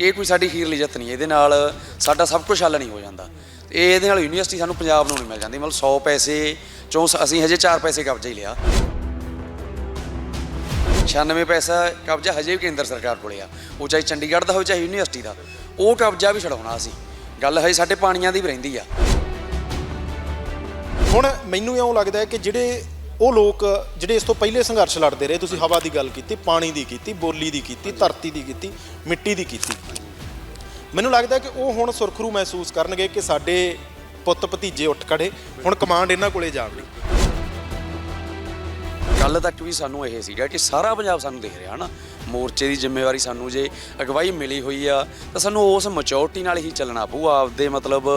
ਕਿ ਇਹ ਕੋਈ ਸਾਡੀ ਹੀਰ ਜਿੱਤ ਨਹੀਂ, ਇਹਦੇ ਨਾਲ ਸਾਡਾ ਸਭ ਕੁਝ ਹੱਲ ਨਹੀਂ ਹੋ ਜਾਂਦਾ। ਇਹ ਇਹਦੇ ਨਾਲ ਯੂਨੀਵਰਸਿਟੀ ਸਾਨੂੰ ਪੰਜਾਬ ਨੂੰ ਨਹੀਂ ਮਿਲ ਜਾਂਦੀ, ਮਤਲਬ 100 ਪੈਸੇ, ਚੋਂ ਸ- ਅਸੀਂ ਹਜੇ 4 ਪੈਸੇ ਕਬਜ਼ੇ ਹੀ ਲਿਆ। 96 ਪੈਸਾ ਕਬਜ਼ਾ ਹਜੇ ਵੀ ਕੇਂਦਰ ਸਰਕਾਰ ਕੋਲੇ ਆ। ਉਹ ਚਾਹੇ ਚੰਡੀਗੜ੍ਹ ਦਾ ਹੋਵੇ, ਚਾਹੇ ਯੂਨੀਵਰਸਿਟੀ ਦਾ, ਉਹ ਕਬਜ਼ਾ ਵੀ ਛਡਾਉਣਾ ਅਸੀਂ। ਗੱਲ ਹਜੇ ਸਾਡੇ ਪਾਣੀਆਂ ਦੀ ਵੀ ਰਹਿੰਦੀ ਆ। ਹੁਣ ਮੈਨੂੰ ਇਉਂ ਲੱਗਦਾ ਹੈ ਕਿ ਜਿਹੜੇ ਉਹ ਲੋਕ ਜਿਹੜੇ ਇਸ ਤੋਂ ਪਹਿਲੇ ਸੰਘਰਸ਼ ਲੜਦੇ ਰਹੇ, ਤੁਸੀਂ ਹਵਾ ਦੀ ਗੱਲ ਕੀਤੀ, ਪਾਣੀ ਦੀ ਕੀਤੀ, ਬੋਲੀ ਦੀ ਕੀਤੀ, ਧਰਤੀ ਦੀ ਕੀਤੀ, ਮਿੱਟੀ ਦੀ ਕੀਤੀ। ਮੈਨੂੰ ਲੱਗਦਾ ਕਿ ਉਹ ਹੁਣ ਸੁਰਖਰੂ ਮਹਿਸੂਸ ਕਰਨਗੇ ਕਿ ਸਾਡੇ ਪੁੱਤ ਭਤੀਜੇ ਉੱਠ ਖੜੇ, ਹੁਣ ਕਮਾਂਡ ਇਹਨਾਂ ਕੋਲੇ ਜਾਵੜੀ ਕੱਲ ਤੱਕ ਵੀ ਸਾਨੂੰ ਇਹ ਸੀਗਾ ਕਿ ਸਾਰਾ ਪੰਜਾਬ ਸਾਨੂੰ ਦੇਖ ਰਿਹਾ ਨਾ ਮੋਰਚੇ ਦੀ ਜ਼ਿੰਮੇਵਾਰੀ ਸਾਨੂੰ ਜੇ ਅਗਵਾਈ ਮਿਲੀ ਹੋਈ ਆ, ਤਾਂ ਸਾਨੂੰ ਉਸ ਮੈਚੋਰਟੀ ਨਾਲ ਹੀ ਚੱਲਣਾ ਪਊ, ਆਪਦੇ ਮਤਲਬ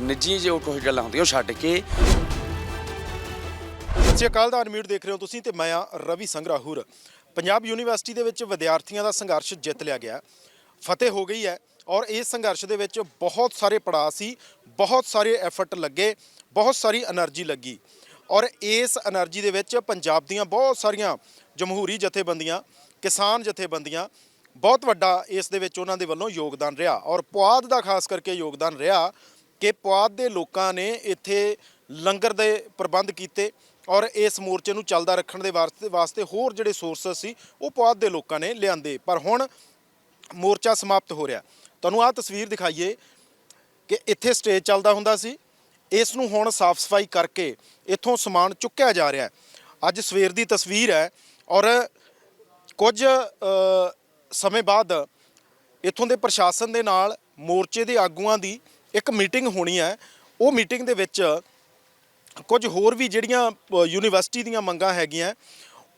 ਨਿੱਜੀ ਜੋ ਕੋਈ ਗੱਲਾਂ ਹੁੰਦੀਆਂ, ਉਹ ਛੱਡ ਕੇ। ਸਤਿ ਸ਼੍ਰੀ ਅਕਾਲ ਦਾ ਅਨਮਿਊਟ ਦੇਖ ਰਹੇ ਹੋ ਤੁਸੀਂ ਤੇ ਮੈਂ ਆ ਰਵੀ ਸੰਗਰਾਹੂਰ। ਪੰਜਾਬ ਯੂਨੀਵਰਸਿਟੀ ਦੇ ਵਿੱਚ ਵਿਦਿਆਰਥੀਆਂ ਦਾ ਸੰਘਰਸ਼ ਜਿੱਤ ਲਿਆ ਗਿਆ ਫਤਿਹ ਹੋ ਗਈ ਹੈ ਔਰ ਇਸ ਸੰਘਰਸ਼ ਦੇ ਵਿੱਚ ਬਹੁਤ ਸਾਰੇ ਪੜਾਅ ਸੀ, ਬਹੁਤ ਸਾਰੇ ਐਫਰਟ ਲੱਗੇ, ਬਹੁਤ ਸਾਰੀ એનર્ਜੀ ਲੱਗੀ। ਔਰ ਇਸ એનર્ਜੀ ਦੇ ਵਿੱਚ ਪੰਜਾਬ ਦੀਆਂ ਬਹੁਤ ਸਾਰੀਆਂ ਜਮਹੂਰੀ ਜਥੇਬੰਦੀਆਂ, ਕਿਸਾਨ ਜਥੇਬੰਦੀਆਂ, ਬਹੁਤ ਵੱਡਾ ਇਸ ਦੇ ਵਿੱਚ ਉਹਨਾਂ ਦੇ ਵੱਲੋਂ ਯੋਗਦਾਨ ਰਿਹਾ ਔਰ ਪੁਆਧ ਦਾ ਖਾਸ ਕਰਕੇ ਯੋਗਦਾਨ ਰਿਹਾ ਕਿ ਪੁਆਧ ਦੇ ਲੋਕਾਂ ਨੇ ਇੱਥੇ ਲੰਗਰ ਦੇ ਪ੍ਰਬੰਧ ਕੀਤੇ ਔਰ ਇਸ ਮੋਰਚੇ ਨੂੰ ਚੱਲਦਾ ਰੱਖਣ ਦੇ ਵਾਸਤੇ ਵਾਸਤੇ ਹੋਰ ਜਿਹੜੇ ਸੋਰਸਸ ਸੀ, ਉਹ ਪੁਆਧ ਦੇ ਲੋਕਾਂ ਨੇ ਲਿਆਂਦੇ। ਪਰ ਹੁਣ ਮੋਰਚਾ ਸਮਾਪਤ ਹੋ ਰਿਹਾ। ਤੁਹਾਨੂੰ ਆਹ ਤਸਵੀਰ ਦਿਖਾਈਏ ਕਿ ਇੱਥੇ ਸਟੇਜ ਚੱਲਦਾ ਹੁੰਦਾ ਸੀ। ਇਸ ਨੂੰ ਹੁਣ ਸਾਫ਼ ਸਫ਼ਾਈ ਕਰਕੇ ਇੱਥੋਂ ਸਮਾਨ ਚੁੱਕਿਆ ਜਾ ਰਿਹਾ ਅੱਜ ਸਵੇਰ ਦੀ ਤਸਵੀਰ ਹੈ ਔਰ ਕੁਝ ਸਮੇਂ ਬਾਅਦ ਇੱਥੋਂ ਦੇ ਪ੍ਰਸ਼ਾਸਨ ਦੇ ਨਾਲ ਮੋਰਚੇ ਦੇ ਆਗੂਆਂ ਦੀ ਇੱਕ ਮੀਟਿੰਗ ਹੋਣੀ ਹੈ। ਉਹ ਮੀਟਿੰਗ ਦੇ ਵਿੱਚ ਕੁਝ ਹੋਰ ਵੀ ਜਿਹੜੀਆਂ ਯੂਨੀਵਰਸਿਟੀ ਦੀਆਂ ਮੰਗਾਂ ਹੈਗੀਆਂ,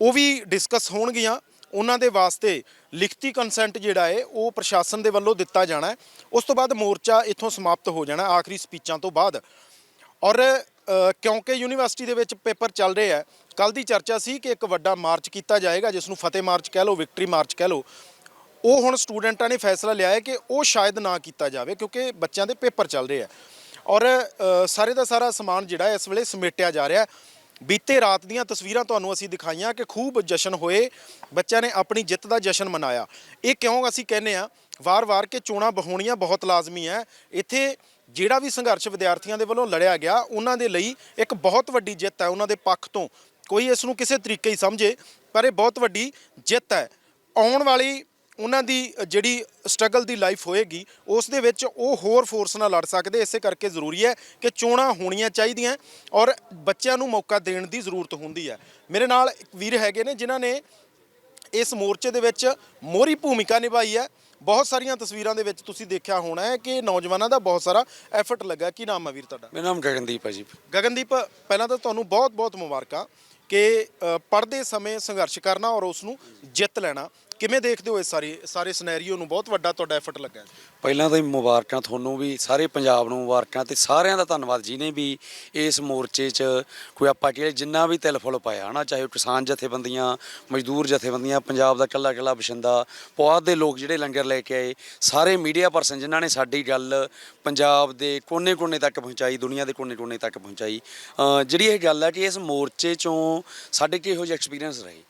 ਉਹ ਵੀ ਡਿਸਕਸ ਹੋਣਗੀਆਂ। ਉਹਨਾਂ ਦੇ ਵਾਸਤੇ ਲਿਖਤੀ ਕੰਸੈਂਟ ਜਿਹੜਾ ਹੈ ਉਹ ਪ੍ਰਸ਼ਾਸਨ ਦੇ ਵੱਲੋਂ ਦਿੱਤਾ ਜਾਣਾ ਉਸ ਤੋਂ ਬਾਅਦ ਮੋਰਚਾ ਇੱਥੋਂ ਸਮਾਪਤ ਹੋ ਜਾਣਾ, ਆਖਰੀ ਸਪੀਚਾਂ ਤੋਂ ਬਾਅਦ। ਔਰ ਕਿਉਂਕਿ ਯੂਨੀਵਰਸਿਟੀ ਦੇ ਵਿੱਚ ਪੇਪਰ ਚੱਲ ਰਹੇ ਆ ਕੱਲ ਦੀ ਚਰਚਾ ਸੀ ਕਿ ਇੱਕ ਵੱਡਾ ਮਾਰਚ ਕੀਤਾ ਜਾਏਗਾ, ਜਿਸ ਨੂੰ ਫਤਿਹ ਮਾਰਚ ਕਹਿ ਲਓ, ਵਿਕਟਰੀ ਮਾਰਚ ਕਹਿ ਲਓ। ਉਹ ਹੁਣ ਸਟੂਡੈਂਟਾਂ ਨੇ ਫੈਸਲਾ ਲਿਆ ਹੈ ਕਿ ਉਹ ਸ਼ਾਇਦ ਨਾ ਕੀਤਾ ਜਾਵੇ, ਕਿਉਂਕਿ ਬੱਚਿਆਂ ਦੇ ਪੇਪਰ ਚੱਲ ਰਹੇ ਆ। ਔਰ ਸਾਰੇ ਦਾ ਸਾਰਾ ਸਮਾਨ ਜਿਹੜਾ ਇਸ ਵੇਲੇ ਸਮੇਟਿਆ ਜਾ ਰਿਹਾ ਬੀਤੇ ਰਾਤ ਦੀਆਂ ਤਸਵੀਰਾਂ ਤੁਹਾਨੂੰ ਅਸੀਂ ਦਿਖਾਈਆਂ ਕਿ ਖੂਬ ਜਸ਼ਨ ਹੋਏ। ਬੱਚਿਆਂ ਨੇ ਆਪਣੀ ਜਿੱਤ ਦਾ ਜਸ਼ਨ ਮਨਾਇਆ। ਇਹ ਕਿਉਂ ਅਸੀਂ ਕਹਿੰਨੇ ਆ ਵਾਰ-ਵਾਰ ਕਿ ਚੋਣਾਂ ਬਹਾਉਣੀਆਂ ਬਹੁਤ ਲਾਜ਼ਮੀ ਹੈ। ਇੱਥੇ ਜਿਹੜਾ ਵੀ ਸੰਘਰਸ਼ ਵਿਦਿਆਰਥੀਆਂ ਦੇ ਵੱਲੋਂ ਲੜਿਆ ਗਿਆ, ਉਹਨਾਂ ਦੇ ਲਈ ਇੱਕ ਬਹੁਤ ਵੱਡੀ ਜਿੱਤ ਹੈ ਉਹਨਾਂ ਦੇ ਪੱਖ ਤੋਂ। ਕੋਈ ਇਸ ਨੂੰ ਕਿਸੇ ਤਰੀਕੇ ਹੀ ਸਮਝੇ, ਪਰ ਇਹ ਬਹੁਤ ਵੱਡੀ ਜਿੱਤ ਹੈ। ਆਉਣ ਵਾਲੀ ਉਹਨਾਂ ਦੀ ਜਿਹੜੀ ਸਟਰਗਲ ਦੀ ਲਾਈਫ ਹੋਏਗੀ ਉਸ ਦੇ ਵਿੱਚ ਉਹ ਹੋਰ ਫੋਰਸ ਨਾਲ ਲੜ ਸਕਦੇ ਇਸੇ ਕਰਕੇ ਜ਼ਰੂਰੀ ਹੈ ਕਿ ਚੋਣਾਂ ਹੋਣੀਆਂ ਚਾਹੀਦੀਆਂ ਔਰ ਬੱਚਿਆਂ ਨੂੰ ਮੌਕਾ ਦੇਣ ਦੀ ਜ਼ਰੂਰਤ ਹੁੰਦੀ ਹੈ। ਮੇਰੇ ਨਾਲ ਇੱਕ ਵੀਰ ਹੈਗੇ ਨੇ ਜਿਨ੍ਹਾਂ ਨੇ ਇਸ ਮੋਰਚੇ ਦੇ ਵਿੱਚ ਮੋਹਰੀ ਭੂਮਿਕਾ ਨਿਭਾਈ ਹੈ। ਬਹੁਤ ਸਾਰੀਆਂ ਤਸਵੀਰਾਂ ਦੇ ਵਿੱਚ ਤੁਸੀਂ ਦੇਖਿਆ ਹੋਣਾ ਹੈ ਕਿ ਨੌਜਵਾਨਾਂ ਦਾ ਬਹੁਤ ਸਾਰਾ ਐਫਰਟ ਲੱਗਾ। ਕੀ ਨਾਮ ਹੈ ਵੀਰ ਤੁਹਾਡਾ? ਮੇਰਾ ਨਾਮ ਗਗਨਦੀਪ ਹੈ ਜੀ। ਗਗਨਦੀਪ ਪਹਿਲਾਂ ਤਾਂ ਤੁਹਾਨੂੰ ਬਹੁਤ-ਬਹੁਤ ਮੁਬਾਰਕਾਂ। ਕਿ ਅ, ਪੜ੍ਹਦੇ ਸਮੇਂ ਸੰਘਰਸ਼ ਕਰਨਾ ਔਰ ਉਸ ਨੂੰ ਜਿੱਤ ਲੈਣਾ। ਕਿਵੇਂ ਦੇਖਦੇ ਹੋ ਇਸ ਸਾਰੀ ਸਾਰੇ ਸਿਨੈਰੀਓ ਨੂੰ? ਬਹੁਤ ਵੱਡਾ ਤੁਹਾਡਾ ਐਫਰਟ ਲੱਗਾ। ਪਹਿਲਾਂ ਤਾਂ ਹੀ ਮੁਬਾਰਕਾਂ ਤੁਹਾਨੂੰ ਵੀ ਸਾਰੇ ਪੰਜਾਬ ਨੂੰ ਮੁਬਾਰਕਾਂ ਤੇ ਸਾਰਿਆਂ ਦਾ ਧੰਨਵਾਦ। ਜਿਨੇ ਵੀ ਇਸ ਮੋਰਚੇ 'ਚ ਕੋਈ ਆਪਾਂ ਕਿ ਜਿੰਨਾ ਵੀ ਤਿਲ ਫੁੱਲ ਪਾਇਆ ਹਨਾ ਚਾਹੇ ਉਹ ਕਿਸਾਨ ਜਥੇਬੰਦੀਆਂ ਮਜ਼ਦੂਰ ਜਥੇਬੰਦੀਆਂ ਪੰਜਾਬ ਦਾ ਕੱਲਾ ਕੱਲਾ ਬਸ਼ਿੰਦਾ ਪੁਆਧ ਦੇ ਲੋਕ ਜਿਹੜੇ ਲੰਗਰ ਲੈ ਕੇ ਆਏ ਸਾਰੇ ਮੀਡੀਆ ਪਰਸਨ ਜਿਨ੍ਹਾਂ ਨੇ ਸਾਡੀ ਗੱਲ ਪੰਜਾਬ ਦੇ ਕੋਨੇ-ਕੋਨੇ ਤੱਕ ਪਹੁੰਚਾਈ ਦੁਨੀਆ ਦੇ ਕੋਨੇ-ਕੋਨੇ ਤੱਕ ਪਹੁੰਚਾਈ। ਜਿਹੜੀ ਇਹ ਗੱਲ ਹੈ ਕਿ ਇਸ ਮੋਰਚੇ 'ਚੋਂ ਸਾਡੇ ਕਿਹੋ ਜਿਹੇ ਐਕਸਪੀਰੀਅੰਸ ਰਹੇ?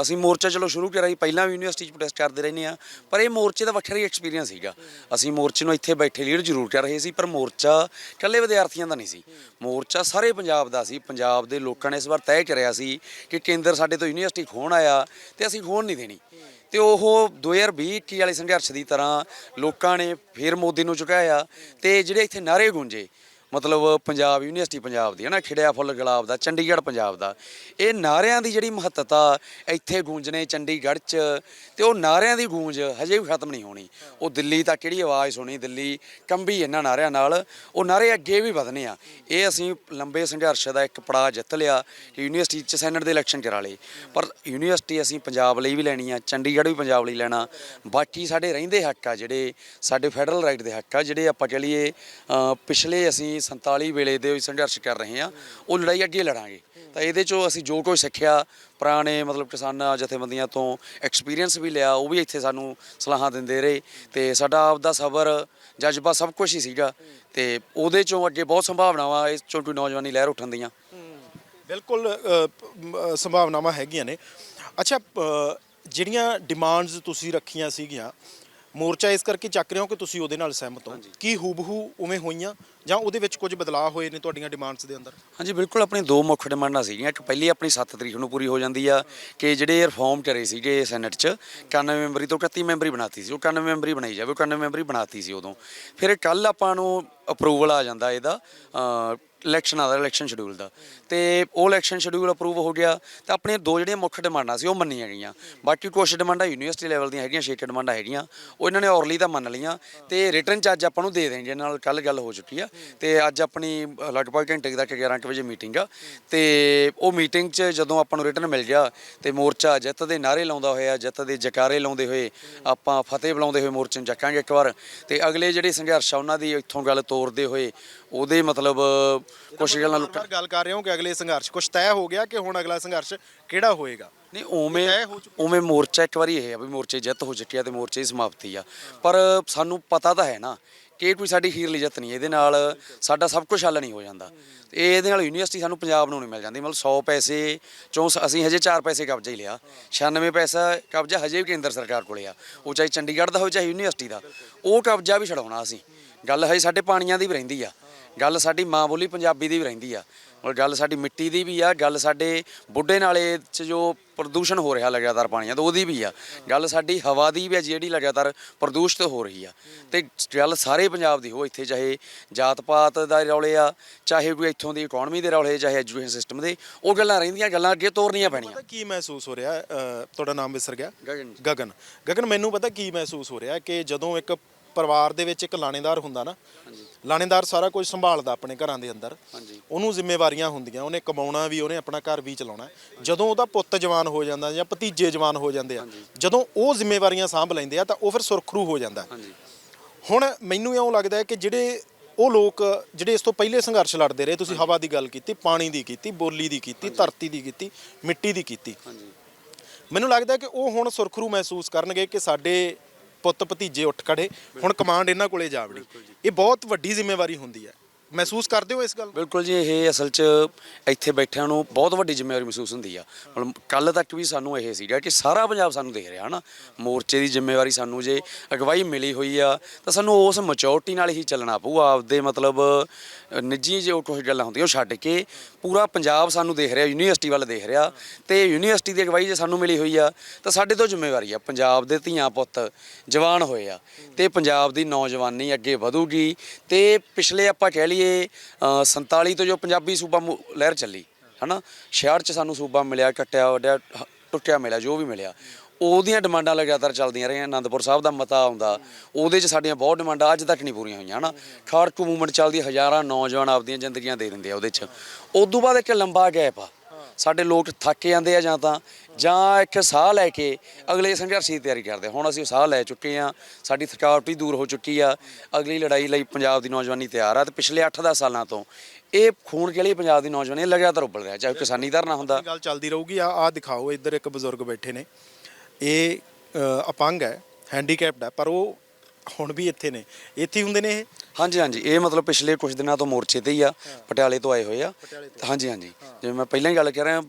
ਅਸੀਂ ਮੋਰਚਾ ਚਲੋ ਸ਼ੁਰੂ ਕਰਿਆ ਸੀ ਪਹਿਲਾਂ ਵੀ ਯੂਨੀਵਰਸਿਟੀ 'ਚ ਪ੍ਰੋਟੈਸਟ ਕਰਦੇ ਰਹਿੰਦੇ ਆ ਪਰ ਇਹ ਮੋਰਚੇ ਦਾ ਵੱਖਰਾ ਹੀ ਐਕਸਪੀਰੀਅੰਸ ਸੀਗਾ। ਅਸੀਂ ਮੋਰਚੇ ਨੂੰ ਇੱਥੇ ਬੈਠੇ ਲੀਡ ਜ਼ਰੂਰ ਕਰ ਰਹੇ ਸੀ, ਪਰ ਮੋਰਚਾ ਇਕੱਲੇ ਵਿਦਿਆਰਥੀਆਂ ਦਾ ਨਹੀਂ ਸੀ। ਮੋਰਚਾ ਸਾਰੇ ਪੰਜਾਬ ਦਾ ਸੀ, ਪੰਜਾਬ ਦੇ ਲੋਕਾਂ ਨੇ ਇਸ ਵਾਰ ਤੈਅ ਕਰਿਆ ਸੀ ਕਿ ਕੇਂਦਰ ਸਾਡੇ ਤੋਂ ਯੂਨੀਵਰਸਿਟੀ ਖੋਣ ਆਇਆ ਤੇ ਅਸੀਂ ਖੋਣ ਨਹੀਂ ਦੇਣੀ। ਤੇ ਉਹ 2020 21 ਵਾਲੇ ਸੰਘਰਸ਼ ਦੀ ਤਰ੍ਹਾਂ ਲੋਕਾਂ ਨੇ ਫਿਰ ਮੋਦੀ ਨੂੰ ਝੁਕਾਇਆ ਤੇ ਜਿਹੜੇ ਇੱਥੇ ਨਾਰੇ ਗੂੰਜੇ ਮਤਲਬ ਪੰਜਾਬ ਯੂਨੀਵਰਸਿਟੀ ਪੰਜਾਬ ਦੀ ਹੈ ਨਾ, ਖਿੜਿਆ ਫੁੱਲ ਗੁਲਾਬ ਦਾ, ਚੰਡੀਗੜ੍ਹ ਪੰਜਾਬ ਦਾ। ਇਹ ਨਾਰਿਆਂ ਦੀ ਜਿਹੜੀ ਮਹੱਤਤਾ ਇੱਥੇ ਗੂੰਜਣੇ ਚੰਡੀਗੜ੍ਹ 'ਚ, ਤੇ ਉਹ ਨਾਰਿਆਂ ਦੀ ਗੂੰਜ ਹਜੇ ਵੀ ਖਤਮ ਨਹੀਂ ਹੋਣੀ। ਉਹ ਦਿੱਲੀ ਤੱਕ ਕਿਹੜੀ ਆਵਾਜ਼ ਸੁਣੀ, ਦਿੱਲੀ ਕੰਬੀ ਇਹਨਾਂ ਨਾਰਿਆਂ ਨਾਲ, ਉਹ ਨਾਰੇ ਅੱਗੇ ਵੀ ਵਧਨੇ ਆ। ਇਹ ਅਸੀਂ ਲੰਬੇ ਸੰਘਰਸ਼ ਦਾ ਇੱਕ ਪੜਾਅ ਜਿੱਤ ਲਿਆ ਕਿ ਯੂਨੀਵਰਸਿਟੀ 'ਚ ਸੈਨੇਟ ਦੇ ਇਲੈਕਸ਼ਨ ਕਰਾ ਲਏ। ਪਰ ਯੂਨੀਵਰਸਿਟੀ ਅਸੀਂ ਪੰਜਾਬ ਲਈ ਵੀ ਲੈਣੀ ਆ, ਚੰਡੀਗੜ੍ਹ ਵੀ ਪੰਜਾਬ ਲਈ ਲੈਣਾ। ਬਾਕੀ ਸਾਡੇ ਰਹਿੰਦੇ ਹੱਕ ਆ ਜਿਹੜੇ ਸਾਡੇ ਫੈਡਰਲ ਰਾਈਟ ਦੇ ਹੱਕ ਆ, ਜਿਹੜੇ ਆਪਾਂ ਕਹ ਲਈਏ ਪਿਛਲੇ ਅਸੀਂ 47 ਵੇਲੇ ਦੇ ਸੰਘਰਸ਼ ਕਰ ਰਹੇ ਆ ਉਹ ਲੜਾਈ ਅੱਗੇ ਲੜਾਂਗੇ। ਤਾਂ ਇਹਦੇ ਚੋਂ ਅਸੀਂ ਜੋ ਕੁਝ ਸਿੱਖਿਆ ਪੁਰਾਣੇ ਮਤਲਬ ਕਿਸਾਨਾਂ ਜਥੇਬੰਦੀਆਂ ਤੋਂ ਐਕਸਪੀਰੀਅੰਸ ਵੀ ਲਿਆ ਉਹ ਵੀ ਇੱਥੇ ਸਾਨੂੰ ਸਲਾਹਾਂ ਦਿੰਦੇ ਰਹੇ ਤੇ ਸਾਡਾ ਆਪਦਾ ਸਬਰ ਜਜ਼ਬਾ ਸਭ ਕੁਝ ਹੀ ਸੀਗਾ ਤੇ ਉਹਦੇ ਚੋਂ ਅੱਗੇ ਬਹੁਤ ਸੰਭਾਵਨਾਵਾਂ ਇਸ ਚੋਂ ਕੋਈ ਨੌਜਵਾਨੀ ਲਹਿਰ ਉੱਠਣ ਦੀਆਂ। ਬਿਲਕੁਲ ਸੰਭਾਵਨਾਵਾਂ ਹੈਗੀਆਂ ਨੇ। ਅੱਛਾ ਜਿਹੜੀਆਂ ਡਿਮਾਂਡਸ ਤੁਸੀਂ ਰੱਖੀਆਂ ਸੀਗੀਆਂ ਮੋਰਚਾ ਇਸ ਕਰਕੇ ਚੱਕ ਰਹੇ ਹੋ ਕਿ ਤੁਸੀਂ ਉਹਦੇ ਨਾਲ ਸਹਿਮਤ ਹੋ? ਕੀ ਹੂਬਹੂ ਉਵੇਂ ਹੋਈਆਂ? ਜਾਂ ਉਹਦੇ ਵਿੱਚ ਕੁਝ ਬਦਲਾਅ ਹੋਏ ਨੇ ਤੁਹਾਡੀਆਂ ਡਿਮਾਂਡਸ ਦੇ ਅੰਦਰ? ਹਾਂਜੀ, ਬਿਲਕੁਲ ਆਪਣੀ ਦੋ ਮੁੱਖ ਡਿਮਾਂਡਾਂ ਸੀਗੀਆਂ। ਇੱਕ ਪਹਿਲੀ ਆਪਣੀ 7 ਤਰੀਕ ਨੂੰ ਪੂਰੀ ਹੋ ਜਾਂਦੀ ਆ ਕਿ ਜਿਹੜੇ ਰਿਫਾਰਮ ਕਰੇ ਸੀਗੇ ਸੈਨੇਟ 'ਚ 91 ਮੈਂਬਰੀ ਤੋਂ 31 ਮੈਂਬਰੀ ਬਣਾਤੀ ਸੀ। ਉਹ 91 ਮੈਂਬਰੀ ਬਣਾਈ ਜਾਵੇ, ਉਹ 91 ਮੈਂਬਰੀ ਬਣਾਤੀ ਸੀ ਉਦੋਂ। ਫਿਰ ਕੱਲ ਆਪਾਂ ਨੂੰ ਅਪਰੂਵਲ ਆ ਜਾਂਦਾ ਇਹਦਾ ਇਲੈਕਸ਼ਨਾਂ ਦਾ ਇਲੈਕਸ਼ਨ ਸ਼ਡਿਊਲ ਦਾ। ਤੇ ਉਹ ਇਲੈਕਸ਼ਨ ਸ਼ਡਿਊਲ ਅਪਰੂਵ ਹੋ ਗਿਆ। ਤਾਂ ਆਪਣੀਆਂ ਦੋ ਜਿਹੜੀਆਂ ਮੁੱਖ ਡਿਮਾਂਡਾਂ ਸੀ, ਉਹ ਮੰਨੀਆਂ ਗਈਆਂ। ਬਾਕੀ ਕੁਝ ਡਿਮਾਂਡਾਂ ਯੂਨੀਵਰਸਿਟੀ ਲੈਵਲ ਦੀਆਂ ਹੈਗੀਆਂ, ਛੇ ਕੁ ਡਿਮਾਂਡਾਂ ਹੈਗੀਆਂ। ਉਹ ਇਹਨਾਂ ਨੇ ਔਰਲੀ ਤਾਂ ਮੰਨ ਲਈਆਂ। ਤੇ ਰਿਟਰਨ ਚ ਅੱਜ ਆਪਾਂ ਨੂੰ ਦੇ ਦੇਣਗੇ, ਨਾਲ ਕੱਲ ਗੱਲ ਹੋ ਚੁੱਕੀ ਆ। ਤੇ ਅੱਜ ਆਪਣੀ ਲਗਭਗ ਘੰਟੇ ਕੁ ਤੱਕ 11 ਕੁ ਵਜੇ ਮੀਟਿੰਗ ਆ। ਤੇ ਉਹ ਮੀਟਿੰਗ 'ਚ ਜਦੋਂ ਆਪਾਂ ਨੂੰ ਰਿਟਰਨ ਮਿਲ ਗਿਆ ਤੇ ਮੋਰਚਾ ਜਿੱਤ ਦੇ ਨਾਰੇ ਲਾਉਂਦਾ ਹੋਇਆ ਜਿੱਤ ਦੇ ਜਕਾਰੇ ਲਾਉਂਦੇ ਹੋਏ ਆਪਾਂ ਫਤਿਹ ਬੁਲਾਉਂਦੇ ਹੋਏ ਮੋਰਚੇ ਨੂੰ ਚੱਕਾਂਗੇ ਇੱਕ ਵਾਰ। ਤੇ ਅਗਲੇ ਜਿਹੜੇ ਸੰਘਰਸ਼ ਆ ਉਹਨਾਂ ਦੀ ਇੱਥੋਂ ਗੱਲ ਤੋਰਦੇ ਹੋਏ ਉਹਦੇ ਮਤਲਬ ਕੁਛ ਗੱਲਾਂ ਲੁੱਟ ਗੱਲ ਕਰ ਰਹੇ ਹੋ ਕਿ ਅਗਲੇ ਸੰਘਰਸ਼ ਕੁਝ ਤੈਅ ਹੋ ਗਿਆ ਕਿ ਹੁਣ ਅਗਲਾ ਸੰਘਰਸ਼ ਕਿਹੜਾ ਹੋਏਗਾ? ਨਹੀਂ ਉਵੇਂ ਉਵੇਂ ਮੋਰਚਾ ਇੱਕ ਵਾਰੀ ਇਹ ਆ ਵੀ ਮੋਰਚੇ ਜਿੱਤ ਹੋ ਚੁੱਕੀ ਆ ਤੇ ਮੋਰਚੇ ਦੀ ਸਮਾਪਤੀ ਆ। ਪਰ ਸਾਨੂੰ ਪਤਾ ਤਾਂ ਹੈ ਨਾ ਕਿ ਕੋਈ ਸਾਡੀ ਹੀਰਲੀ ਜਿੱਤ ਨਹੀਂ ਇਹਦੇ ਨਾਲ ਸਾਡਾ ਸਭ ਕੁਝ ਹੱਲ ਨਹੀਂ ਹੋ ਜਾਂਦਾ। ਇਹ ਇਹਦੇ ਨਾਲ ਯੂਨੀਵਰਸਿਟੀ ਸਾਨੂੰ ਪੰਜਾਬ ਨੂੰ ਨਹੀਂ ਮਿਲ ਜਾਂਦੀ। ਮਤਲਬ 100 ਪੈਸੇ, ਚੋਂ ਸ- ਅਸੀਂ ਹਜੇ 4 ਪੈਸੇ ਕਬਜ਼ਾ ਹੀ ਲਿਆ। 96 ਪੈਸਾ ਕਬਜ਼ਾ ਹਜੇ ਵੀ ਕੇਂਦਰ ਸਰਕਾਰ ਕੋਲੇ ਆ। ਉਹ ਚਾਹੇ ਚੰਡੀਗੜ੍ਹ ਦਾ ਹੋਵੇ, ਚਾਹੇ ਯੂਨੀਵਰਸਿਟੀ ਦਾ। ਉਹ ਕਬਜ਼ਾ ਵੀ ਛਡਾਉਣਾ ਅਸੀਂ। ਗੱਲ ਹਜੇ ਸਾਡੇ ਪਾਣੀਆਂ ਦੀ ਵੀ ਰਹਿੰਦੀ ਆ। ਗੱਲ ਸਾਡੀ ਮਾਂ ਬੋਲੀ ਪੰਜਾਬੀ ਦੀ ਵੀ ਰਹਿੰਦੀ ਆ। ਔਰ ਗੱਲ ਸਾਡੀ ਮਿੱਟੀ ਦੀ ਵੀ ਆ। ਗੱਲ ਸਾਡੇ ਬੁੱਢੇ ਨਾਲੇ 'ਚ ਜੋ ਪ੍ਰਦੂਸ਼ਣ ਹੋ ਰਿਹਾ ਲਗਾਤਾਰ ਪਾਣੀਆਂ ਦਾ ਉਹਦੀ ਵੀ ਆ। ਗੱਲ ਸਾਡੀ ਹਵਾ ਦੀ ਵੀ ਆ ਜਿਹੜੀ ਲਗਾਤਾਰ ਪ੍ਰਦੂਸ਼ਿਤ ਹੋ ਰਹੀ ਆ। ਤੇ ਗੱਲ ਸਾਰੇ ਪੰਜਾਬ ਦੀ ਹੋ ਇੱਥੇ ਚਾਹੇ ਜਾਤ ਪਾਤ ਦਾ ਰੌਲੇ ਆ ਚਾਹੇ ਕੋਈ ਇੱਥੋਂ ਦੀ ਇਕਨੋਮੀ ਦੇ ਰੌਲੇ ਚਾਹੇ ਐਜੂਕੇਸ਼ਨ ਸਿਸਟਮ ਦੇ ਉਹ ਗੱਲਾਂ ਰਹਿੰਦੀਆਂ ਗੱਲਾਂ ਅੱਗੇ ਤੋਰਨੀਆਂ ਪੈਣੀਆਂ। ਪਤਾ ਕੀ ਮਹਿਸੂਸ ਹੋ ਰਿਹਾ ਤੁਹਾਡਾ ਨਾਮ ਵਿਸਰ ਗਿਆ? ਗਗਨ। ਗਗਨ। ਗਗਨ ਮੈਨੂੰ ਪਤਾ ਕੀ ਮਹਿਸੂਸ ਹੋ ਰਿਹਾ ਕਿ ਜਦੋਂ ਇੱਕ ਪਰਿਵਾਰ ਦੇ ਵਿੱਚ ਇੱਕ ਲਾਣੇਦਾਰ ਹੁੰਦਾ ਨਾ ਲਾਣੇਦਾਰ ਸਾਰਾ ਕੁਝ ਸੰਭਾਲਦਾ ਆਪਣੇ ਘਰਾਂ ਦੇ ਅੰਦਰ। ਹਾਂਜੀ। ਉਹਨੂੰ ਜ਼ਿੰਮੇਵਾਰੀਆਂ ਹੁੰਦੀਆਂ ਉਹਨੇ ਕਮਾਉਣਾ ਵੀ ਉਹਨੇ ਆਪਣਾ ਘਰ ਵੀ ਚਲਾਉਣਾ। ਜਦੋਂ ਉਹਦਾ ਪੁੱਤ ਜਵਾਨ ਹੋ ਜਾਂਦਾ ਜਾਂ ਭਤੀਜੇ ਜਵਾਨ ਹੋ ਜਾਂਦੇ ਆ ਜਦੋਂ ਉਹ ਜ਼ਿੰਮੇਵਾਰੀਆਂ ਸਾਂਭ ਲੈਂਦੇ ਆ ਤਾਂ ਉਹ ਫਿਰ ਸੁਰਖਰੂ ਹੋ ਜਾਂਦਾ। ਹਾਂਜੀ। ਹੁਣ ਮੈਨੂੰ ਇਉਂ ਲੱਗਦਾ ਹੈ ਕਿ ਜਿਹੜੇ ਉਹ ਲੋਕ ਜਿਹੜੇ ਇਸ ਤੋਂ ਪਹਿਲੇ ਸੰਘਰਸ਼ ਲੜਦੇ ਰਹੇ ਤੁਸੀਂ ਹਵਾ ਦੀ ਗੱਲ ਕੀਤੀ ਪਾਣੀ ਦੀ ਕੀਤੀ ਬੋਲੀ ਦੀ ਕੀਤੀ ਧਰਤੀ ਦੀ ਕੀਤੀ ਮਿੱਟੀ ਦੀ ਕੀਤੀ। ਹਾਂਜੀ। ਮੈਨੂੰ ਲੱਗਦਾ ਕਿ ਉਹ ਹੁਣ ਸੁਰਖਰੂ ਮਹਿਸੂਸ ਕਰਨਗੇ ਕਿ ਸਾਡੇ ਪੁੱਤ ਭਤੀਜੇ ਉੱਠ ਖੜੇ ਹੁਣ ਕਮਾਂਡ ਇਹਨਾਂ ਕੋਲੇ ਜਾ। ਵੜੀ ਇਹ ਬਹੁਤ ਵੱਡੀ ਜ਼ਿੰਮੇਵਾਰੀ ਹੁੰਦੀ ਹੈ। ਮਹਿਸੂਸ ਕਰਦੇ ਹੋ ਇਸ ਗੱਲ ਨੂੰ? ਬਿਲਕੁਲ ਜੀ ਇਹ ਅਸਲ 'ਚ ਇੱਥੇ ਬੈਠਿਆਂ ਨੂੰ ਬਹੁਤ ਵੱਡੀ ਜ਼ਿੰਮੇਵਾਰੀ ਮਹਿਸੂਸ ਹੁੰਦੀ ਆ। ਮਤਲਬ ਕੱਲ ਤੱਕ ਵੀ ਸਾਨੂੰ ਇਹ ਸੀਗਾ ਕਿ ਸਾਰਾ ਪੰਜਾਬ ਸਾਨੂੰ ਦੇਖ ਰਿਹਾ ਹਨਾ? ਮੋਰਚੇ ਦੀ ਜ਼ਿੰਮੇਵਾਰੀ ਸਾਨੂੰ ਜੇ ਅਗਵਾਈ ਮਿਲੀ ਹੋਈ ਆ ਤਾਂ ਸਾਨੂੰ ਉਸ ਮੈਚੋਰਟੀ ਨਾਲ ਹੀ ਚੱਲਣਾ ਪਊ ਆਪਦੇ ਮਤਲਬ ਅ, ਨਿੱਜੀ ਜੋ ਕੁਝ ਗੱਲਾਂ ਹੁੰਦੀਆਂ ਉਹ ਛੱਡ ਕੇ ਪੂਰਾ ਪੰਜਾਬ ਸਾਨੂੰ ਦੇਖ ਰਿਹਾ ਯੂਨੀਵਰਸਿਟੀ ਵੱਲ ਦੇਖ ਰਿਹਾ। ਤੇ ਯੂਨੀਵਰਸਿਟੀ ਦੀ ਅਗਵਾਈ ਜੇ ਸਾਨੂੰ ਮਿਲੀ ਹੋਈ ਆ ਤਾਂ ਸਾਡੇ ਤੋਂ ਜ਼ਿੰਮੇਵਾਰੀ ਆ ਪੰਜਾਬ ਦੇ ਧੀਆਂ ਪੁੱਤ ਜਵਾਨ ਹੋਏ ਆ। ਤੇ ਪੰਜਾਬ ਦੀ ਨੌਜਵਾਨੀ ਅੱਗੇ ਵਧੂਗੀ ਤੇ ਪਿਛਲੇ ਆਪਾਂ ਕਹਿ ਲਈਏ ਅ, 47 ਤੋਂ ਜੋ ਪੰਜਾਬੀ ਸੂਬਾ ਲਹਿਰ ਚੱਲੀ ਹਨਾ? 66 ਚ ਸਾਨੂੰ ਸੂਬਾ ਮਿਲਿਆ ਕੱਟਿਆ ਵੱਡਿਆ ਟੁੱਟਿਆ ਮਿਲਿਆ ਜੋ ਵੀ ਮਿਲਿਆ। ਉਹਦੀਆਂ ਡਿਮਾਂਡਾਂ ਲਗਾਤਾਰ ਚੱਲਦੀਆਂ ਰਹੀਆਂ ਆਨੰਦਪੁਰ ਸਾਹਿਬ ਦਾ ਮਤਾ ਆਉਂਦਾ ਉਹਦੇ 'ਚ ਸਾਡੀਆਂ ਬਹੁਤ ਡਿਮਾਂਡਾਂ ਅੱਜ ਤੱਕ ਨਹੀਂ ਪੂਰੀਆਂ ਹੋਈਆਂ ਹਨਾ? ਖਾੜਕੂ ਮੂਵਮੈਂਟ ਚੱਲਦੀ ਹਜ਼ਾਰਾਂ ਨੌਜਵਾਨ ਆਪਦੀਆਂ ਜ਼ਿੰਦਗੀਆਂ ਦੇ ਦਿੰਦੇ ਆ ਉਹਦੇ 'ਚ। ਉਦੋਂ ਬਾਅਦ ਇੱਕ ਲੰਬਾ ਗੈਪ ਆ। ਸਾਡੇ ਲੋਕ ਥੱਕ ਜਾਂਦੇ ਆ ਜਾਂ ਤਾਂ, ਜਾਂ ਇੱਕ ਸਾਹ ਲੈ ਕੇ ਅਗਲੇ ਸੰਘਰਸ਼ ਦੀ ਤਿਆਰੀ ਕਰਦੇ ਹੁਣ ਅਸੀਂ ਸਾਹ ਲੈ ਚੁੱਕੇ ਆ, ਸਾਡੀ ਥਕਾਵਟ ਵੀ ਦੂਰ ਹੋ ਚੁੱਕੀ ਆ। ਅਗਲੀ ਲੜਾਈ ਲਈ ਪੰਜਾਬ ਦੀ ਨੌਜਵਾਨੀ ਤਿਆਰ ਆ ਤੇ ਪਿਛਲੇ 8-10 ਸਾਲਾਂ ਤੋਂ ਇਹ ਖੂਨ ਕੇ ਪੰਜਾਬ ਦੀ ਨੌਜਵਾਨੀ ਲਗਾਤਾਰ ਉੱਬਲ ਰਿਹਾ, ਚਾਹੇ ਕਿਸਾਨੀ ਧਰਨਾ ਹੁੰਦਾ। ਗੱਲ ਚੱਲਦੀ ਰਹੂਗੀ, ਆ ਆ ਦਿਖਾਓ, ਇੱਧਰ ਇੱਕ ਬਜ਼ੁਰਗ ਬੈਠੇ ਨੇ। ਇਹ ਅਪੰਗ ਹੈ, ਹੈਂਡੀਕੈਪਡ ਹੈ, ਪਰ ਉਹ ਹੁਣ ਵੀ ਇੱਥੇ ਨੇ। ਇੱਥੇ ਹੀ ਹੁੰਦੇ ਨੇ ਇਹ? ਹਾਂਜੀ ਹਾਂਜੀ। ਇਹ ਮਤਲਬ ਪਿਛਲੇ ਕੁਝ ਦਿਨਾਂ ਤੋਂ ਮੋਰਚੇ ਤੇ ਹੀ ਆ ਪਟਿਆਲੇ ਤੋਂ ਆਏ ਹੋਏ ਆ। ਹਾਂਜੀ ਹਾਂਜੀ। ਜਿਵੇਂ ਮੈਂ ਪਹਿਲਾਂ ਹੀ ਗੱਲ ਕਰ ਰਿਹਾ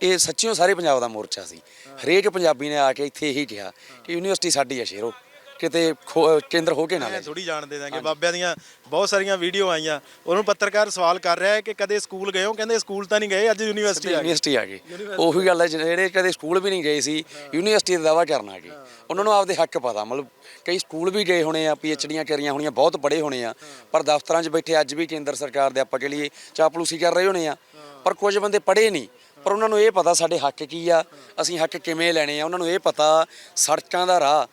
ਇਹ ਸੱਚੀਓ ਸਾਰੇ ਪੰਜਾਬ ਦਾ ਮੋਰਚਾ ਸੀ। ਹਰੇਕ ਪੰਜਾਬੀ ਨੇ ਆ ਕੇ ਇੱਥੇ ਇਹੀ ਕਿਹਾ ਕਿ ਯੂਨੀਵਰਸਿਟੀ ਸਾਡੀ ਆ ਸ਼ੇਰੋ ਕਿਤੇ ਖੋ- ਕੇਂਦਰ ਹੋ ਕੇ ਨਾ ਲੈ ਥੋੜੀ ਜਾਣ ਦੇ ਦਾਂਗੇ। ਬਾਬਿਆਂ ਦੀਆਂ ਬਹੁਤ ਸਾਰੀਆਂ ਵੀਡੀਓ ਆਈਆਂ। ਉਹਨੂੰ ਪੱਤਰਕਾਰ ਸਵਾਲ ਕਰ ਰਿਹਾ ਹੈ ਕਿ ਕਦੇ ਸਕੂਲ ਗਏ ਹੋ? ਕਹਿੰਦੇ ਸਕੂਲ ਤਾਂ ਨਹੀਂ ਗਏ ਅੱਜ ਯੂਨੀਵਰਸਿਟੀ ਆ ਗਏ ਯੂਨੀਵਰਸਿਟੀ ਆ ਗਏ ਉਹੀ ਗੱਲ ਹੈ ਜਿਹੜੇ ਕਦੇ ਸਕੂਲ ਵੀ ਨਹੀਂ ਗਏ ਸੀ ਯੂਨੀਵਰਸਿਟੀ ਦਾ ਦਾਵਾ ਕਰਨ ਆ ਗਏ ਉਹਨਾਂ ਨੂੰ ਆਪਦੇ ਹੱਕ ਪਤਾ। ਮਤਲਬ ਕਈ ਸਕੂਲ ਵੀ ਗਏ ਹੋਣੇ ਆ ਪੀਐਚਡੀਆਂ ਕਰੀਆਂ ਹੋਣੀਆਂ ਬਹੁਤ ਪੜ੍ਹੇ ਹੋਣੇ ਆ ਪਰ ਦਫ਼ਤਰਾਂ 'ਚ ਬੈਠੇ ਅੱਜ ਵੀ ਕੇਂਦਰ ਸਰਕਾਰ ਦੇ ਆਪਾਂ ਕਹਿ ਲਈਏ ਚਾਪਲੂਸੀ ਕਰ ਰਹੇ ਹੋਣੇ ਆ। ਪਰ ਕੁਝ ਬੰਦੇ ਪੜ੍ਹੇ ਨਹੀਂ। ਪਰ ਉਹਨਾਂ ਨੂੰ ਇਹ ਪਤਾ ਸਾਡੇ ਹੱਕ ਕੀ ਆ ਅਸੀਂ ਹੱਕ ਕਿਵੇਂ ਲੈਣੇ ਆ ਉਹਨਾਂ ਨੂੰ ਇਹ ਪਤਾ ਸੜਕਾਂ ਦਾ ਰਾਹ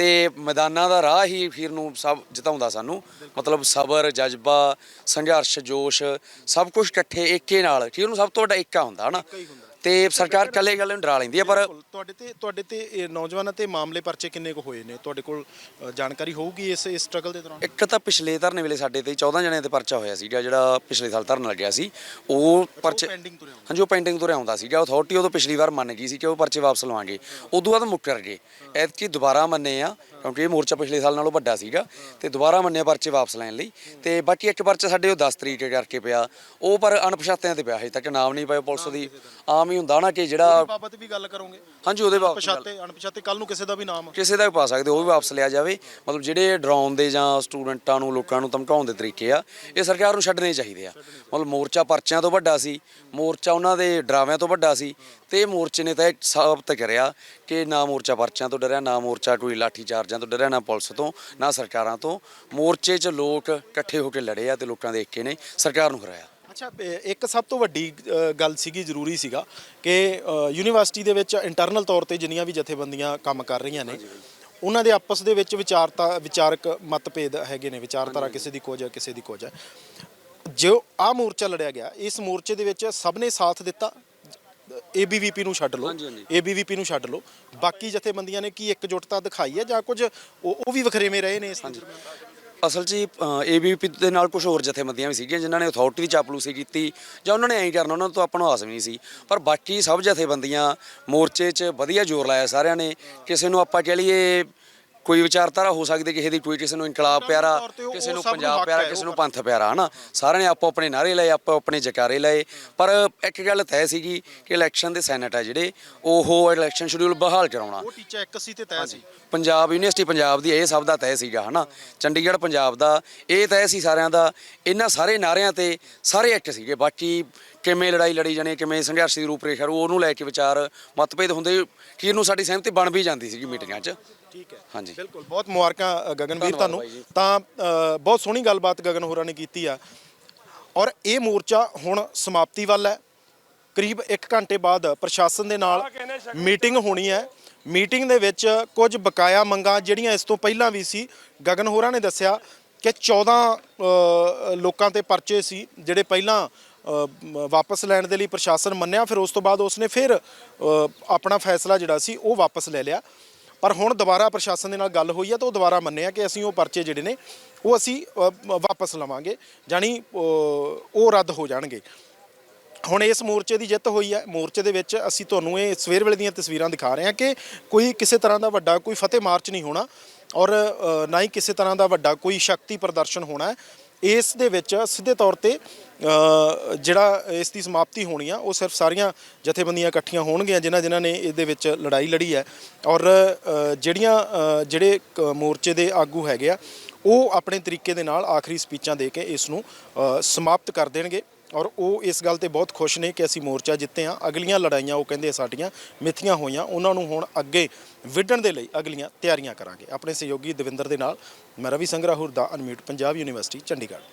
ਤੇ ਮੈਦਾਨਾਂ ਦਾ ਰਾਹ ਹੀ ਫਿਰ ਨੂੰ ਸਭ ਜਿਤਾਉਂਦਾ ਸਾਨੂੰ। ਮਤਲਬ ਸਬਰ, ਜਜ਼ਬਾ, ਸੰਘਰਸ਼, ਜੋਸ਼, ਸਭ ਕੁਝ ਇਕੱਠੇ, ਏਕੇ ਨਾਲ। ਠੀਕ ਉਹਨੂੰ ਸਭ ਤੋਂ ਵੱਡਾ ਏਕਾ ਹੁੰਦਾ, ਹਨਾ? ਤੇ ਸਰਕਾਰ ਕੱਲੇ ਗੱਲ ਨੂੰ ਡਰਾ ਲੈਂਦੀ ਆ ਪਰ ਬਿਲਕੁਲ, ਤੁਹਾਡੇ ਤੇ ਤੁਹਾਡੇ ਤੇ ਇਹ ਨੌਜਵਾਨਾਂ ਤੇ ਮਾਮਲੇ ਪਰਚੇ ਕਿੰਨੇ ਕੁ ਹੋਏ ਨੇ? ਤੁਹਾਡੇ ਕੋਲ ਅ, ਜਾਣਕਾਰੀ ਹੋਊਗੀ ਇਸ ਇਸ ਸਟਰਗਲ ਦੇ ਦੌਰਾਨ? ਇੱਕ ਤਾਂ ਪਿਛਲੇ ਧਰਨੇ ਵੇਲੇ ਸਾਡੇ ਤੇ 14 ਜਣਿਆਂ ਤੇ ਪਰਚਾ ਹੋਇਆ ਸੀਗਾ ਜਿਹੜਾ ਪਿਛਲੇ ਸਾਲ ਧਰਨਾ ਲੱਗਿਆ ਸੀ। ਉਹ ਪਰਚੇ ਪੈਂਡਿੰਗ ਤੁਰਿਆ ਹੁੰਦਾ। ਹਾਂਜੀ ਉਹ ਪੈਂਡਿੰਗ ਤੋਂ ਆਉਂਦਾ ਸੀਗਾ। ਅਥਾਰਟੀ ਉਦੋਂ ਪਿਛਲੀ ਵਾਰ ਮੰਨ ਗਈ ਸੀ ਕਿ ਉਹ ਪਰਚੇ ਵਾਪਸ ਲਵਾਂਗੇ। ਉਦੋਂ ਬਾਅਦ ਮੁੱਕਰ ਗਏ। ਐਤਕੀ ਦੁਬਾਰਾ ਮੰਨੇ ਆ ਕਿਉਂਕਿ ਇਹ ਮੋਰਚਾ ਪਿਛਲੇ ਸਾਲ ਨਾਲੋਂ ਵੱਡਾ ਸੀਗਾ। ਤੇ ਦੁਬਾਰਾ ਮੰਨੇ ਪਰਚੇ ਵਾਪਸ ਲੈਣ ਲਈ। ਤੇ ਬਾਕੀ ਇੱਕ ਪਰਚਾ ਸਾਡੇ ਉਹ 10 ਤਰੀਕ ਕਰਕੇ ਪਿਆ। ਉਹ ਪਰ ਅਣਪਛਾਤਿਆਂ ਤੇ ਪਿਆ ਹਜੇ ਤੱਕ ਨਾਮ ਨਹੀਂ ਪਾਇਆ ਪੁਲਿਸ ਦੀ। ਆਮ ਹੀ ਹੁੰਦਾ ਨਾ ਕਿ ਜਿਹੜਾ ਬਾਬਤ ਵੀ ਗੱਲ ਕਰੋਗੇ। ਹਾਂਜੀ ਉਹਦੇ ਗੱਲ- ਪਛਾਤੇ ਅਣਪਛਾਤੇ ਕੱਲ ਨੂੰ ਕਿਸੇ ਦਾ ਵੀ ਨਾਮ। ਕਿਸੇ ਦਾ ਵੀ ਪਾ ਸਕਦੇ ਉਹ ਵੀ ਵਾਪਸ ਲਿਆ ਜਾਵੇ। ਮਤਲਬ ਜਿਹੜੇ ਡਰਾਉਣ ਦੇ ਜਾਂ ਸਟੂਡੈਂਟਾਂ ਨੂੰ ਲੋਕਾਂ ਨੂੰ ਧਮਕਾਉਣ ਦੇ ਤਰੀਕੇ ਆ ਇਹ ਸਰਕਾਰ ਨੂੰ ਛੱਡਣੇ ਚਾਹੀਦੇ ਆ। ਮਤਲਬ ਮੋਰਚਾ ਪਰਚਿਆਂ ਤੋਂ ਵੱਡਾ ਸੀ ਮੋਰਚਾ ਉਹਨਾਂ ਦੇ ਡਰਾਵਿਆਂ ਤੋਂ ਵੱਡਾ ਸੀ ਤੇ ਇਹ ਮੋਰਚੇ ਨੇ ਤਾਂ ਇਹ ਸਾਬਤ ਕਰਿਆ ਕਿ ਨਾ ਮੋਰਚਾ ਪਰਚਿਆਂ ਤੋਂ ਡਰਿਆ ਨਾ ਮੋਰਚਾ ਕੋਈ ਲਾਠੀ ਚਾਰਜਾਂ ਤੋਂ ਡਰਿਆ ਨਾ ਪੁਲਿਸ ਤੋਂ ਨਾ ਸਰਕਾਰਾਂ ਤੋਂ। ਮੋਰਚੇ 'ਚ ਲੋਕ ਇਕੱਠੇ ਹੋ ਕੇ ਲੜੇ ਆ ਤੇ ਲੋਕਾਂ ਦੇ ਏਕੇ ਨੇ ਸਰਕਾਰ ਨੂੰ ਹਰਾਇਆ। ਅੱਛਾ ਇਹ ਇੱਕ ਸਭ ਤੋਂ ਵੱਡੀ ਅ, ਗੱਲ ਸੀਗੀ ਜ਼ਰੂਰੀ ਸੀਗਾ ਕਿ ਅ, ਯੂਨੀਵਰਸਿਟੀ ਦੇ ਵਿੱਚ ਇੰਟਰਨਲ ਤੌਰ ਤੇ ਜਿੰਨੀਆਂ ਵੀ ਜਥੇਬੰਦੀਆਂ ਕੰਮ ਕਰ ਰਹੀਆਂ ਨੇ ਉਹਨਾਂ ਦੇ ਆਪਸ ਦੇ ਵਿੱਚ ਵਿਚਾਰਤਾ ਵਿਚਾਰਕ ਮਤਭੇਦ ਹੈਗੇ ਨੇ ਵਿਚਾਰਧਾਰਾ ਕਿਸੇ ਦੀ ਕੁਝ ਹੈ ਕਿਸੇ ਦੀ ਕੁਝ ਹੈ। ਜੋ ਆ ਮੋਰਚਾ ਲੜਿਆ ਗਿਆ ਇਸ ਮੋਰਚੇ ਦੇ ਵਿੱਚ ਸਭ ਨੇ ਸਾਥ ਦਿੱਤਾ ਏਬੀਵੀਪੀ ਨੂੰ ਛੱਡ ਲਓ ਹਾਂਜੀ, ਹਾਂਜੀ। ਏਬੀਵੀਪੀ ਨੂੰ ਛੱਡ ਲਓ। ਬਾਕੀ ਜਥੇਬੰਦੀਆਂ ਨੇ ਕੀ ਇੱਕਜੁੱਟਤਾ ਦਿਖਾਈ ਹੈ ਜਾਂ ਕੁਝ ਉਹ ਉਹ ਵੀ ਵਖਰੇਵੇਂ ਰਹੇ ਨੇ ਇਸ ਵਿੱਚ? ਅਸਲ 'ਚ ਏਬੀਪੀ ਦੇ ਨਾਲ ਕੁਝ ਹੋਰ ਜਥੇਬੰਦੀਆਂ ਵੀ ਸੀਗੀਆਂ ਜਿਨ੍ਹਾਂ ਨੇ ਅਥਾਰਟੀ ਦੀ ਚਾਪਲੂਸੀ ਕੀਤੀ ਜਾਂ ਉਹਨਾਂ ਨੇ ਐਂ ਕਰਨਾ, ਉਹਨਾਂ ਤੋਂ ਆਪਾਂ ਨੂੰ ਆਸ ਵੀ ਨਹੀਂ ਸੀ। ਪਰ ਬਾਕੀ ਸਭ ਜਥੇਬੰਦੀਆਂ ਮੋਰਚੇ 'ਚ ਵਧੀਆ ਜ਼ੋਰ ਲਾਇਆ ਸਾਰਿਆਂ ਨੇ। ਕਿਸੇ ਨੂੰ ਆਪਾਂ ਕਹਿ ਲਈਏ ਕੋਈ ਵਿਚਾਰਧਾਰਾ ਹੋ ਸਕਦੀ ਕਿਸੇ ਦੀ ਕੋਈ ਕਿਸੇ ਨੂੰ ਇਨਕਲਾਬ ਪਿਆਰਾ ਕਿਸੇ ਨੂੰ ਪੰਜਾਬ ਪਿਆਰਾ ਕਿਸੇ ਨੂੰ ਪੰਥ ਪਿਆਰਾ ਹਨਾ? ਸਾਰਿਆਂ ਨੇ ਆਪੋ ਆਪਣੇ ਨਾਰੇ ਲਏ ਆਪੋ ਆਪਣੇ ਜਕਾਰੇ ਲਏ। ਪਰ ਇੱਕ ਗੱਲ ਤੈਅ ਸੀਗੀ ਕਿ ਇਲੈਕਸ਼ਨ ਦੇ ਸੈਨੇਟ ਆ ਜਿਹੜੇ ਉਹ ਇਲੈਕਸ਼ਨ ਸ਼ਡਿਊਲ ਬਹਾਲ ਕਰਾਉਣਾ ਉਹ ਟੀਚਾ ਇੱਕ ਸੀ ਤੇ ਤੈਅ ਸੀ। ਪੰਜਾਬ ਯੂਨੀਵਰਸਿਟੀ ਪੰਜਾਬ ਦੀ ਇਹ ਸਭ ਦਾ ਤੈਅ ਸੀਗਾ ਹਨਾ? ਚੰਡੀਗੜ੍ਹ ਪੰਜਾਬ ਦਾ ਇਹ ਤੈਅ ਸੀ ਸਾਰਿਆਂ ਦਾ। ਇਹਨਾਂ ਸਾਰੇ ਨਾਰਿਆਂ ਤੇ ਸਾਰੇ ਇੱਕ ਸੀਗੇ। ਬਾਕੀ ਕਿਵੇਂ ਲੜਾਈ ਲੜੀ ਜਾਣੀ ਕਿਵੇਂ ਸੰਘਰਸ਼ ਦੀ ਰੂਪਰੇਖਾ ਉਹਨੂੰ ਲੈ ਕੇ ਵਿਚਾਰ ਮਤਭੇਦ ਹੁੰਦੇ ਕਿ ਇਹਨੂੰ ਸਾਡੀ ਸਹਿਮਤੀ ਬਣ ਵੀ ਜਾਂਦੀ ਸੀਗੀ ਮੀਟਿੰਗਾਂ 'ਚ। ਠੀਕ ਹੈ। ਹਾਂਜੀ। ਬਿਲਕੁਲ ਬਹੁਤ ਮੁਬਾਰਕਾਂ ਗਗਨਵੀਰ ਤੁਹਾਨੂੰ। ਤਾਂ ਬਹੁਤ ਸੋਹਣੀ ਗੱਲਬਾਤ ਗਗਨ ਹੋਰਾਂ ਨੇ ਕੀਤੀ ਆ। ਔਰ ਇਹ ਮੋਰਚਾ ਹੁਣ ਸਮਾਪਤੀ ਵੱਲ ਹੈ। ਕਰੀਬ 1 ਘੰਟੇ ਬਾਅਦ ਪ੍ਰਸ਼ਾਸਨ ਦੇ ਨਾਲ ਮੀਟਿੰਗ ਹੋਣੀ ਹੈ। ਮੀਟਿੰਗ ਦੇ ਵਿੱਚ ਕੁਝ ਬਕਾਇਆ ਮੰਗਾਂ ਜਿਹੜੀਆਂ ਇਸ ਤੋਂ ਪਹਿਲਾਂ ਵੀ ਸੀ ਗਗਨ ਹੋਰਾਂ ਨੇ ਦੱਸਿਆ ਕਿ 14 ਅ, ਲੋਕਾਂ ਤੇ ਪਰਚੇ ਸੀ ਜਿਹੜੇ ਪਹਿਲਾਂ ਵਾਪਸ ਲੈਣ ਦੇ ਲਈ ਪ੍ਰਸ਼ਾਸਨ ਮੰਨਿਆ ਫਿਰ ਉਸ ਤੋਂ ਬਾਅਦ ਉਸਨੇ ਫਿਰ ਆਪਣਾ ਫੈਸਲਾ ਜਿਹੜਾ ਸੀ ਉਹ ਵਾਪਸ ਲੈ ਲਿਆ। ਪਰ ਹੁਣ ਦੁਬਾਰਾ ਪ੍ਰਸ਼ਾਸਨ ਦੇ ਨਾਲ ਗੱਲ ਹੋਈ ਹੈ ਤਾਂ ਉਹ ਦੁਬਾਰਾ ਮੰਨਿਆ ਕਿ ਅਸੀਂ ਉਹ ਪਰਚੇ ਜਿਹੜੇ ਨੇ, ਉਹ ਅਸੀਂ ਵਾਪਸ ਲਵਾਂਗੇ ਜਾਨੀ ਉਹ ਰੱਦ ਹੋ ਜਾਣਗੇ। ਹੁਣ ਇਸ ਮੋਰਚੇ ਦੀ ਜਿੱਤ ਹੋਈ ਹੈ ਮੋਰਚੇ ਦੇ ਵਿੱਚ ਅਸੀਂ ਤੁਹਾਨੂੰ ਇਹ ਸਵੇਰ ਵੇਲੇ ਦੀਆਂ ਤਸਵੀਰਾਂ ਦਿਖਾ ਰਹੇ ਹਾਂ ਕਿ ਕੋਈ ਕਿਸੇ ਤਰ੍ਹਾਂ ਦਾ ਵੱਡਾ ਕੋਈ ਫਤਿਹ ਮਾਰਚ ਨਹੀਂ ਹੋਣਾ ਔਰ ਨਾ ਹੀ ਕਿਸੇ ਤਰ੍ਹਾਂ ਦਾ ਵੱਡਾ ਕੋਈ ਸ਼ਕਤੀ ਪ੍ਰਦਰਸ਼ਨ ਹੋਣਾ ਇਸ ਦੇ ਵਿੱਚ ਸਿੱਧੇ ਤੌਰ ਤੇ ਜਿਹੜਾ ਇਸ ਦੀ ਸਮਾਪਤੀ ਹੋਣੀ ਆ, ਉਹ ਸਿਰਫ ਸਾਰੀਆਂ ਜਥੇਬੰਦੀਆਂ ਇਕੱਠੀਆਂ ਹੋਣਗੀਆਂ ਜਿਨ੍ਹਾਂ ਜਿਨ੍ਹਾਂ ਨੇ ਇਹਦੇ ਵਿੱਚ ਲੜਾਈ ਲੜੀ ਹੈ। ਔਰ ਜਿਹੜੀਆਂ ਜਿਹੜੇ ਕ- ਮੋਰਚੇ ਦੇ ਆਗੂ ਹੈਗੇ ਆ, ਉਹ ਆਪਣੇ ਤਰੀਕੇ ਦੇ ਨਾਲ ਆਖਰੀ ਸਪੀਚਾਂ ਦੇ ਕੇ ਇਸ ਨੂੰ ਸਮਾਪਤ ਕਰ ਦੇਣਗੇ। ਔਰ ਉਹ ਇਸ ਗੱਲ ਤੇ ਬਹੁਤ ਖੁਸ਼ ਨੇ ਕਿ ਅਸੀਂ ਮੋਰਚਾ ਜਿੱਤੇ ਹਾਂ। ਅਗਲੀਆਂ ਲੜਾਈਆਂ ਉਹ ਕਹਿੰਦੇ ਸਾਡੀਆਂ ਮਿੱਥੀਆਂ ਹੋਈਆਂ। ਉਹਨਾਂ ਨੂੰ ਹੁਣ ਅੱਗੇ ਵਿੱਢਣ ਦੇ ਲਈ ਅਗਲੀਆਂ ਤਿਆਰੀਆਂ ਕਰਾਂਗੇ। ਆਪਣੇ ਸਹਿਯੋਗੀ ਦਵਿੰਦਰ ਦੇ ਨਾਲ ਮੈਂ ਰਵੀ ਸੰਗਰਾਹੁਰ ਦਾ ਅਨਮਿਊਟ, ਪੰਜਾਬ ਯੂਨੀਵਰਸਿਟੀ, ਚੰਡੀਗੜ੍ਹ।